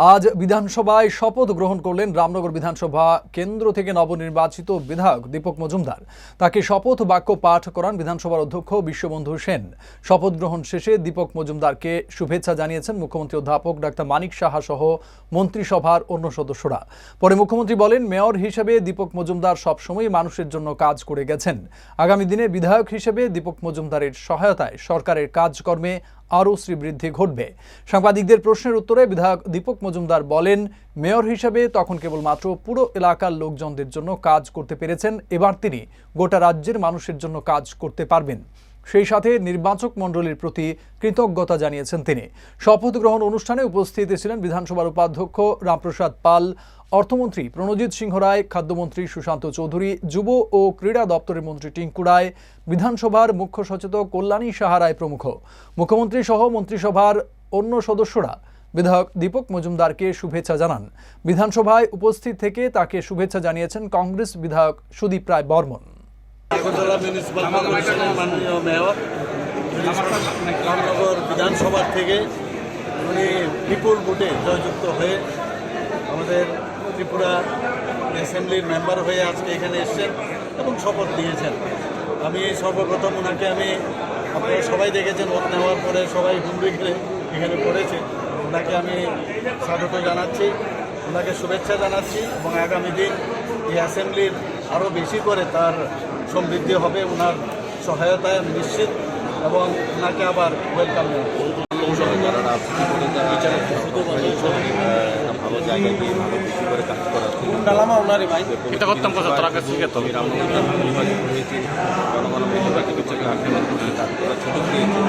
আজ বিধানসভায় শপথ গ্রহণ করলেন রামনগর বিধানসভা কেন্দ্র থেকে নবনির্বাচিত বিধায়ক দীপক মজুমদার। তাকে শপথ বাক্য পাঠ করান বিধানসভার অধ্যক্ষ বিশ্ববন্ধু সেন। শপথ গ্রহণ শেষে দীপক মজুমদারকে শুভেচ্ছা জানিয়েছেন মুখ্যমন্ত্রী অধ্যাপক ডাক্তার মানিক সাহা সহ মন্ত্রিসভার অন্য সদস্যরা। পরে মুখ্যমন্ত্রী বলেন, মেয়র হিসেবে দীপক মজুমদার সবসময় মানুষের জন্য কাজ করে গেছেন। আগামী দিনে বিধায়ক হিসেবে দীপক মজুমদারের সহায়তায় সরকারের কাজকর্মে আরও শ্রীবৃদ্ধি ঘটবে। সাংবাদিকদের প্রশ্নের উত্তরে বিধায়ক দীপক মজুমদার বলেন, মেয়র হিসেবে তখন কেবলমাত্র পুরো এলাকার লোকজনদের জন্য কাজ করতে পেরেছেন। এবার তিনি গোটা রাজ্যের মানুষের জন্য কাজ করতে পারবেন। সেই সাথে নির্বাচক মণ্ডলীর প্রতি কৃতজ্ঞতা জানিয়েছেন তিনি। শপথ গ্রহণ অনুষ্ঠানে উপস্থিত ছিলেন বিধানসভার উপাধ্যক্ষ রামপ্রসাদ পাল অর্থমন্ত্রী প্রণজিৎ সিংহ রায়, খাদ্যমন্ত্রী সুশান্ত চৌধুরী, যুব ও ক্রীড়া দপ্তরের মন্ত্রী টিঙ্কু রায়, বিধানসভার মুখ্য সচেতক কল্যাণী সাহা রায় প্রমুখ। মুখ্যমন্ত্রী সহ মন্ত্রিসভার অন্য সদস্যরা বিধায়ক দীপক মজুমদারকে শুভেচ্ছা জানান। বিধানসভায় উপস্থিত থেকে তাকে শুভেচ্ছা জানিয়েছেন কংগ্রেস বিধায়ক সুদীপ রায় বর্মন। বিধানসভার থেকে উনি বিপুল ভোটে জয়যুক্ত হয়ে আমাদের ত্রিপুরা অ্যাসেম্বলির মেম্বার হয়ে আজকে এখানে এসছেন এবং শপথ নিয়েছেন। আমি সর্বপ্রথম ওনাকে আমি আপনারা সবাই দেখেছেন ওত নেওয়ার পরে সবাই হুমড়ি খেলে এখানে পড়েছে। ওনাকে আমি স্বাগত জানাচ্ছি ওনাকে শুভেচ্ছা জানাচ্ছি এবং আগামী দিন এই অ্যাসেম্বলির আরও বেশি করে তার সমৃদ্ধি হবে ওনার সহায়তায় আমি নিশ্চিত এবং ওনাকে আবার ওয়েলকাম জানাচ্ছি জায়গায় গিয়ে ভালো কিছু করে কাজ করা এটা করতাম কথা তোরা কাছে হয়েছি জনগণ বেশিরভাগই কাজ করার সুযোগ দিয়েছে।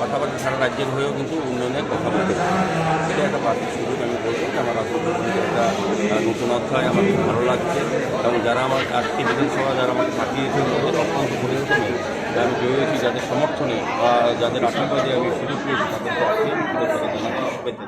পাশাপাশি সারা রাজ্যের হয়েও কিন্তু উন্নয়নের কথা বলতে। এটা একটা বাড়তি সুযোগ আমি বলব যে আমার একটা নতুন অধ্যায় আমার খুব ভালো লাগছে। এবং যারা আমার আজকে বিধানসভা যারা আমাকে পাঠিয়েছে তাদের অত্যন্ত পরিবর্তনে আমি জয়ী যাদের সমর্থনে বা যাদের আশীর্বাদে আমি সুযোগ পেয়েছি তাদেরকে আজকে জানাচ্ছি শুভেচ্ছা।